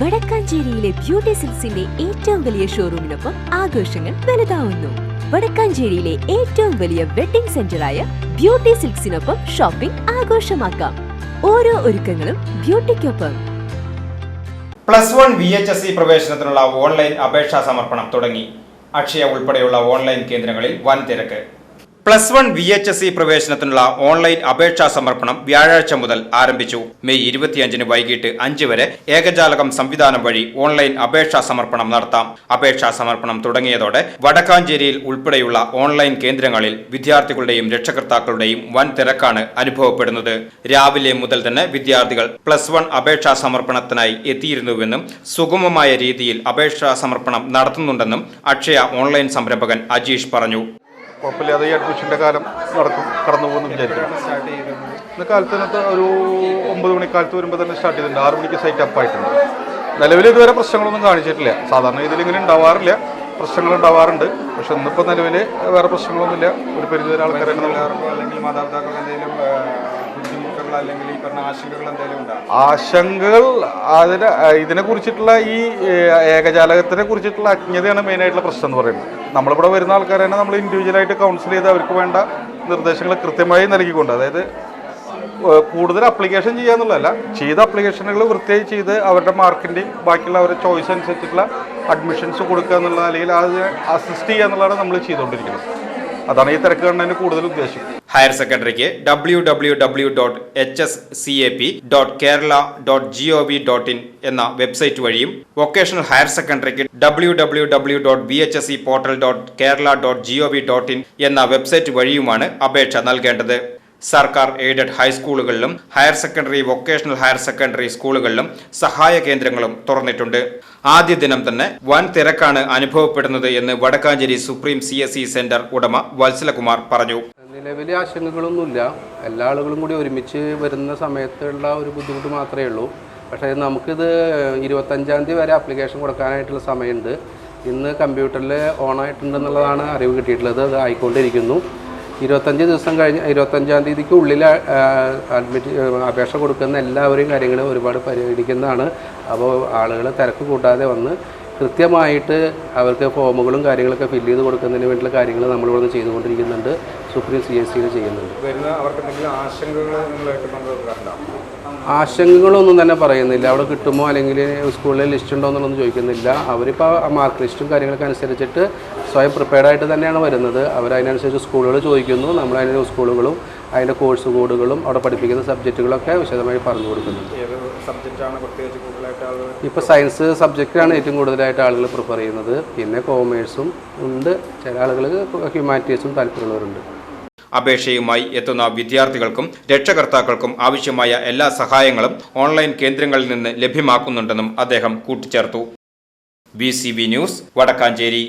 വടക്കാഞ്ചേരിയിലെ beauty സിൽസിന്റെ ഏറ്റവും വലിയ ഷോറൂമിനൊപ്പം ആഘോഷങ്ങൾ വലുതാവുന്നു. വടക്കാഞ്ചേരിയിലെ ഏറ്റവും വലിയ വെഡിംഗ് സെന്ററായ ബ്യൂട്ടി സിൽക്സിനൊപ്പം ഷോപ്പിംഗ് ആഘോഷമാക്കാം. ഓരോ ഒരുക്കങ്ങളും ബ്യൂട്ടിക്കൊപ്പം. Plus one V H S C പ്രവേശനത്തിനുള്ള online അപേക്ഷാ സമർപ്പണം തുടങ്ങി. അക്ഷയ ഉൾപ്പെടെയുള്ള ഓൺലൈൻ കേന്ദ്രങ്ങളിൽ വൻ തിരക്ക്. Plus one V H S E പ്രവേശനത്തിനുള്ള online അപേക്ഷാ സമർപ്പണം വ്യാഴാഴ്ച മുതൽ ആരംഭിച്ചു. മെയ് ഇരുപത്തിയഞ്ചിന് വൈകിട്ട് അഞ്ച് വരെ ഏകജാലകം സംവിധാനം വഴി ഓൺലൈൻ അപേക്ഷാ സമർപ്പണം നടത്താം. അപേക്ഷാ സമർപ്പണം തുടങ്ങിയതോടെ വടക്കാഞ്ചേരിയിൽ ഉൾപ്പെടെയുള്ള ഓൺലൈൻ കേന്ദ്രങ്ങളിൽ വിദ്യാർത്ഥികളുടെയും രക്ഷകർത്താക്കളുടെയും വൻ തിരക്കാണ് അനുഭവപ്പെടുന്നത്. രാവിലെ മുതൽ തന്നെ വിദ്യാർത്ഥികൾ പ്ലസ് വൺ അപേക്ഷാ സമർപ്പണത്തിനായി എത്തിയിരുന്നുവെന്നും സുഗമമായ രീതിയിൽ അപേക്ഷാ സമർപ്പണം നടത്തുന്നുണ്ടെന്നും അക്ഷയ ഓൺലൈൻ സംരംഭകൻ അജീഷ് പറഞ്ഞു. കുഴപ്പമില്ലാതെ ഈ അഡ്മിഷന്റെ കാലം നടക്കും കടന്നു പോകുന്നു വിചാരിക്കുന്നു. ഇന്ന് കാലത്തിനകത്ത് ഒരു ഒമ്പത് മണിക്കാലത്ത് വരുമ്പോൾ തന്നെ സ്റ്റാർട്ട് ചെയ്തിട്ടുണ്ട്. ആറ് മണിക്ക് സൈറ്റ് അപ്പായിട്ടുണ്ട് നിലവിൽ ഇതുവരെ പ്രശ്നങ്ങളൊന്നും കാണിച്ചിട്ടില്ല. സാധാരണ ഇതിൽ ഇങ്ങനെ ഉണ്ടാവാറില്ല. പ്രശ്നങ്ങൾ ഉണ്ടാവാറുണ്ട്. പക്ഷെ ഇന്നിപ്പോൾ നിലവിൽ വേറെ പ്രശ്നങ്ങളൊന്നുമില്ല. ഒരു പരിധി വരെ ആൾക്കാരെ മാതാപിതാക്കൾ എന്തെങ്കിലും അല്ലെങ്കിൽ ഈ ആശങ്കകൾ ആശങ്കകൾ അതിന് ഇതിനെ കുറിച്ചിട്ടുള്ള ഈ ഏകജാലകത്തിനെ കുറിച്ചിട്ടുള്ള അജ്ഞതയാണ് മെയിനായിട്ടുള്ള പ്രശ്നം എന്ന് പറയുന്നത്. നമ്മളിവിടെ വരുന്ന ആൾക്കാരെ തന്നെ നമ്മൾ ഇൻഡിവിജ്വലായിട്ട് കൗൺസിൽ ചെയ്ത് അവർക്ക് വേണ്ട നിർദ്ദേശങ്ങൾ കൃത്യമായി നൽകിക്കൊണ്ട് അതായത് കൂടുതൽ അപ്ലിക്കേഷൻ ചെയ്യാന്നുള്ളതല്ല ചെയ്ത അപ്ലിക്കേഷനുകൾ വൃത്തിയായി ചെയ്ത് അവരുടെ മാർക്കിന്റെയും ബാക്കിയുള്ള അവരുടെ ചോയ്സ് അനുസരിച്ചിട്ടുള്ള അഡ്മിഷൻസ് കൊടുക്കുക എന്നുള്ള അല്ലെങ്കിൽ അതിനെ അസിസ്റ്റ് ചെയ്യുക എന്നുള്ളതാണ് നമ്മൾ ചെയ്തുകൊണ്ടിരിക്കുന്നത്. അതാണ് ഈ തിരക്ക് കണ്ടതിന് കൂടുതൽ ഉദ്ദേശം. Higher സെക്കൻഡറിക്ക് W W W dot H S C A P dot Kerala dot G O V dot in എന്ന വെബ്സൈറ്റ് വഴിയും vocational higher സെക്കൻഡറിക്ക് W W W dot B H S C portal dot Kerala dot G O V dot in എന്ന website വഴിയുമാണ് അപേക്ഷ നൽകേണ്ടത്. സർക്കാർ aided ഹൈസ്കൂളുകളിലും higher secondary vocational higher secondary സ്കൂളുകളിലും സഹായ കേന്ദ്രങ്ങളും തുറന്നിട്ടുണ്ട്. ആദ്യ ദിനം തന്നെ വൻ തിരക്കാണ് അനുഭവപ്പെടുന്നത് എന്ന് Vadakkanchery supreme C E centre ഉടമ വത്സലകുമാർ പറഞ്ഞു. നിലവിലെ ആശങ്കകളൊന്നുമില്ല. എല്ലാ ആളുകളും കൂടി ഒരുമിച്ച് വരുന്ന സമയത്തുള്ള ഒരു ബുദ്ധിമുട്ട് മാത്രമേ ഉള്ളൂ. പക്ഷേ നമുക്കിത് ഇരുപത്തഞ്ചാം തീയതി വരെ ആപ്ലിക്കേഷൻ കൊടുക്കാനായിട്ടുള്ള സമയമുണ്ട്. ഇന്ന് കമ്പ്യൂട്ടറിൽ ഓൺ ആയിട്ടുണ്ടെന്നുള്ളതാണ് അറിവ് കിട്ടിയിട്ടുള്ളത്. അത് ആയിക്കൊണ്ടിരിക്കുന്നു. ഇരുപത്തഞ്ച് ദിവസം കഴിഞ്ഞ് ഇരുപത്തഞ്ചാം തീയതിക്ക് ഉള്ളിൽ അഡ്മിറ്റ് അപേക്ഷ കൊടുക്കുന്ന എല്ലാവരെയും കാര്യങ്ങൾ ഒരുപാട് പരിഗണിക്കുന്നതാണ്. അപ്പോൾ ആളുകൾ തിരക്ക് കൂട്ടാതെ വന്ന് കൃത്യമായിട്ട് അവർക്ക് ഫോമുകളും കാര്യങ്ങളൊക്കെ ഫില്ല് ചെയ്ത് കൊടുക്കുന്നതിന് വേണ്ടിയുള്ള കാര്യങ്ങൾ നമ്മളിവിടെ നിന്ന് ചെയ്തുകൊണ്ടിരിക്കുന്നുണ്ട്. സുപ്രീം സി എസ് സിയിൽ ചെയ്യുന്നുണ്ട്. ആശങ്കകളൊന്നും തന്നെ പറയുന്നില്ല. അവിടെ കിട്ടുമോ അല്ലെങ്കിൽ സ്കൂളിൽ ലിസ്റ്റ് ഉണ്ടോ എന്നുള്ളതൊന്നും ചോദിക്കുന്നില്ല. അവരിപ്പോൾ ആ മാർക്ക് ലിസ്റ്റും കാര്യങ്ങളൊക്കെ അനുസരിച്ചിട്ട് സ്വയം പ്രിപ്പയർഡ് ആയിട്ട് തന്നെയാണ് വരുന്നത്. അവരതിനനുസരിച്ച് സ്കൂളുകൾ ചോദിക്കുന്നു. നമ്മൾ അതിന്റെ സ്കൂളുകളും അതിന്റെ കോഴ്സ് കോഡുകളും അവിടെ പഠിപ്പിക്കുന്ന സബ്ജക്റ്റുകളൊക്കെ വിശദമായി പറഞ്ഞു കൊടുക്കുന്നുണ്ട്. സബ്ജക്റ്റാണ് പ്രത്യേകിച്ച് കൂടുതലായിട്ട് ആളുകൾ ഇപ്പോൾ സയൻസ് സബ്ജക്റ്റാണ് ഏറ്റവും കൂടുതലായിട്ട് ആളുകൾ പ്രിഫർ ചെയ്യുന്നത്. പിന്നെ കോമേഴ്സും ഉണ്ട്. ചില ആളുകൾ ഹ്യൂമാനിറ്റീസും താല്പര്യമുള്ളവരുണ്ട്. അപേക്ഷയുമായി എത്തുന്ന വിദ്യാർത്ഥികൾക്കും രക്ഷകർത്താക്കൾക്കും ആവശ്യമായ എല്ലാ സഹായങ്ങളും ഓൺലൈൻ കേന്ദ്രങ്ങളിൽ നിന്ന് ലഭ്യമാക്കുന്നുണ്ടെന്നും അദ്ദേഹം കൂട്ടിച്ചേർത്തു. B news Vadakkanchery.